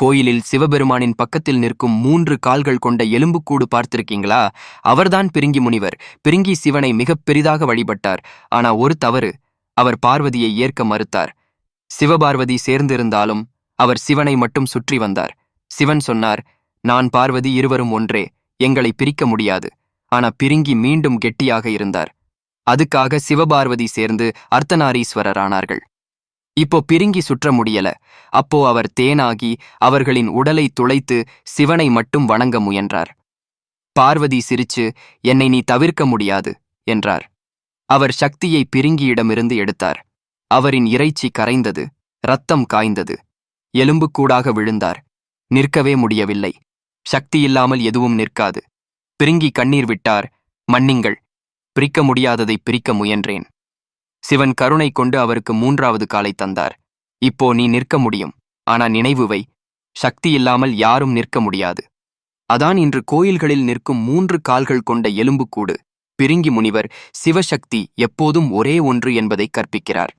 கோயிலில் சிவபெருமானின் பக்கத்தில் நிற்கும் மூன்று கால்கள் கொண்ட எலும்புக்கூடு பார்த்திருக்கீங்களா? அவர்தான் பிரிங்கி முனிவர். பிரிங்கி சிவனை மிகப் பெரிதாக வழிபட்டார். ஆனா ஒரு தவறு. அவர் பார்வதியை ஏற்க மறுத்தார். சிவபார்வதி சேர்ந்திருந்தாலும் அவர் சிவனை மட்டும் சுற்றி வந்தார். சிவன் சொன்னார் நான் பார்வதி இருவரும் ஒன்றே. எங்களை பிரிக்க முடியாது. ஆனா பிரிங்கி மீண்டும் கெட்டியாக இருந்தார். அதுக்காக சிவபார்வதி சேர்ந்து அர்த்தநாரீஸ்வரர் ஆனார்கள் இப்போ பிரிங்கி சுற்ற முடியல. அப்போ அவர் தேனாகி அவர்களின் உடலை துளைத்து சிவனை மட்டும் வணங்க முயன்றார். பார்வதி சிரிச்சு என்னை நீ தவிர்க்க முடியாது என்றார். அவர் சக்தியை பிரிங்கியிடமிருந்து எடுத்தார். அவரின் இறைச்சி கரைந்தது ரத்தம் காய்ந்தது. எலும்புக்கூடாக விழுந்தார். நிற்கவே முடியவில்லை. சக்தி இல்லாமல் எதுவும் நிற்காது. பிரிங்கி கண்ணீர் விட்டார் மன்னிங்கள் பிரிக்க முடியாததை பிரிக்க முயன்றேன். சிவன் கருணை கொண்டு அவருக்கு மூன்றாவது காலை தந்தார். இப்போ நீ நிற்க முடியும். ஆனா நினைவுவை சக்தி இல்லாமல் யாரும் நிற்க முடியாது. அதான் இன்று கோயில்களில் நிற்கும் மூன்று கால்கள் கொண்ட எலும்புக்கூடு. பிரிங்கி முனிவர் சிவசக்தி எப்போதும் ஒரே ஒன்று என்பதை கற்பிக்கிறார்.